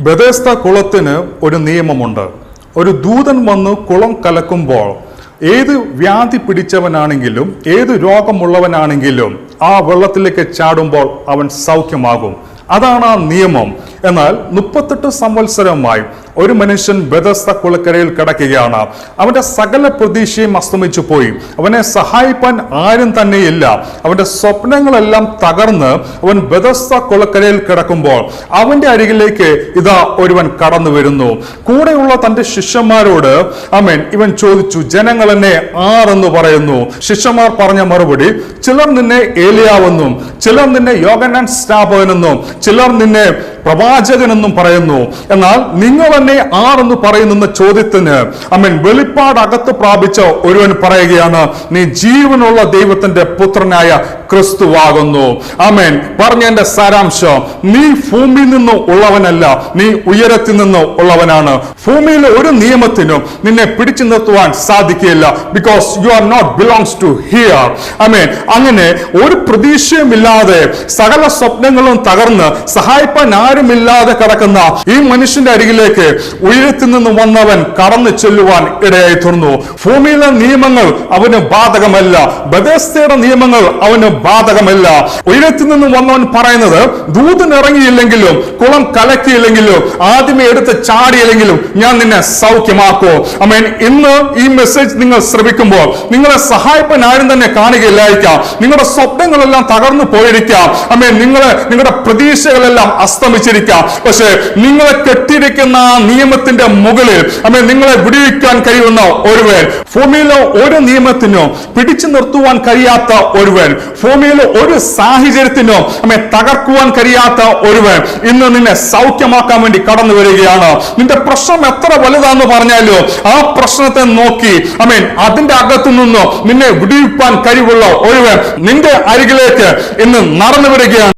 ബദേസ്ത കുളത്തിന് ഒരു നിയമമുണ്ട്. ഒരു ദൂതൻ വന്ന് കുളം കലക്കുമ്പോൾ ഏത് വ്യാധി പിടിച്ചവനാണെങ്കിലും ഏത് രോഗമുള്ളവനാണെങ്കിലും ആ വെള്ളത്തിലേക്ക് ചാടുമ്പോൾ അവൻ സൗഖ്യമാകും. അതാണ് ആ നിയമം. എന്നാൽ മുപ്പത്തെട്ട് സംവത്സരമായി ഒരു മനുഷ്യൻ ബദസ്ത കുളക്കരയിൽ കിടക്കുകയാണ്. അവന്റെ സകല പ്രതീക്ഷയും അസ്തമിച്ചു പോയി. അവനെ സഹായിപ്പാൻ ആരും തന്നെയില്ല. അവന്റെ സ്വപ്നങ്ങളെല്ലാം തകർന്ന് അവൻ ബദസ്ത കുളക്കരയിൽ കിടക്കുമ്പോൾ അവന്റെ അരികിലേക്ക് ഇതാ ഒരുവൻ കടന്നു വരുന്നു. കൂടെയുള്ള തന്റെ ശിഷ്യന്മാരോട് അമേൻ ഇവൻ ചോദിച്ചു ജനങ്ങൾ എന്നെ ആറെന്ന് പറയുന്നു? ശിഷ്യന്മാർ പറഞ്ഞ മറുപടി ചിലർ നിന്നെ ഏലിയാവെന്നും ചിലർ നിന്നെ യോഗനാൻ സ്നാപകനെന്നും ചിലർ നിന്നെ പ്രവാചകനെന്നും പറയുന്നു. എന്നാൽ നിങ്ങൾ എന്നെ എന്ന് പറയുന്ന ചോദ്യത്തിന് അമ്മൻ വെളിപ്പാട് അകത്ത് പ്രാപിച്ച ഒരുവൻ പറയുകയാണ് നീ ജീവനുള്ള ദൈവത്തിന്റെ പുത്രനായ ക്രിസ്തുവാകുന്നു. അമേൻ പറഞ്ഞ എന്റെ സാരാംശം. നീ ഭൂമിയിൽ നിന്ന് ഉള്ളവനല്ല നീ ഉയരത്തിൽ നിന്ന് ഉള്ളവനാണ്. ഭൂമിയിലെ ഒരു നിയമത്തിനും നിന്നെ പിടിച്ചു നിർത്തുവാൻ സാധിക്കില്ല because you are not belongs to here അമേൻ അങ്ങനെ ഒരു പ്രതീക്ഷയുമില്ലാതെ സകല സ്വപ്നങ്ങളും തകർന്ന് സഹായിപ്പാൻ ആരുമില്ലാതെ കിടക്കുന്ന ഈ മനുഷ്യന്റെ അരികിലേക്ക് ഉയരത്തിൽ നിന്ന് വന്നവൻ കടന്നു ചെല്ലുവാൻ ഇടയായി തീർന്നു. ഭൂമിയിലെ നിയമങ്ങൾ അവന് ബാധകമല്ല. ബദേസ്തയുടെ നിയമങ്ങൾ അവന് ബാധകമല്ല. ഉയരത്തിൽ നിന്ന് വന്നവൻ പറയുന്നത് ദൂതൻ ഇറങ്ങിയില്ലെങ്കിലും കുളം കലക്കിയില്ലെങ്കിലും ആദ്യമേ എടുത്ത് ചാടിയില്ലെങ്കിലും ഞാൻ നിന്നെ സൗഖ്യമാക്കൂ. അമേൻ ഇന്ന് ഈ മെസ്സേജ് നിങ്ങൾ ശ്രമിക്കുമ്പോൾ നിങ്ങളെ സഹായിപ്പൻ ആരും തന്നെ കാണുകയില്ലായിരിക്കാം. നിങ്ങളുടെ സ്വപ്നങ്ങളെല്ലാം തകർന്നു പോയിരിക്കാം. അമേൻ നിങ്ങളെ നിങ്ങളുടെ പ്രതീക്ഷകളെല്ലാം അസ്തമിച്ചിരിക്കാം പക്ഷേ നിങ്ങളെ കെട്ടിയിരിക്കുന്ന നിയമത്തിന്റെ മുകളിൽ അമ്മ നിങ്ങളെ വിടുവിക്കാൻ കഴിയുന്ന ഒരുവൻ ഭൂമിയിലെ ഒരു നിയമത്തിനോ പിടിച്ചു നിർത്തുവാൻ കഴിയാത്ത ഒരുവൻ ഭൂമിയിലെ ഒരു സാഹചര്യത്തിനോ അമ്മ തകർക്കുവാൻ കഴിയാത്ത ഒരുവൻ ഇന്ന് നിന്നെ സൗഖ്യമാക്കാൻ വേണ്ടി കടന്നു വരികയാണ്. നിന്റെ പ്രശ്നം എത്ര വലുതാന്ന് പറഞ്ഞാലോ ആ പ്രശ്നത്തെ നോക്കി അമീൻ അതിന്റെ അകത്തു നിന്നോ നിന്നെ വിടിവിപ്പാൻ കഴിവുള്ള ഒരുവൻ നിന്റെ അരികിലേക്ക് ഇന്ന് നടന്നു വരികയാണ്.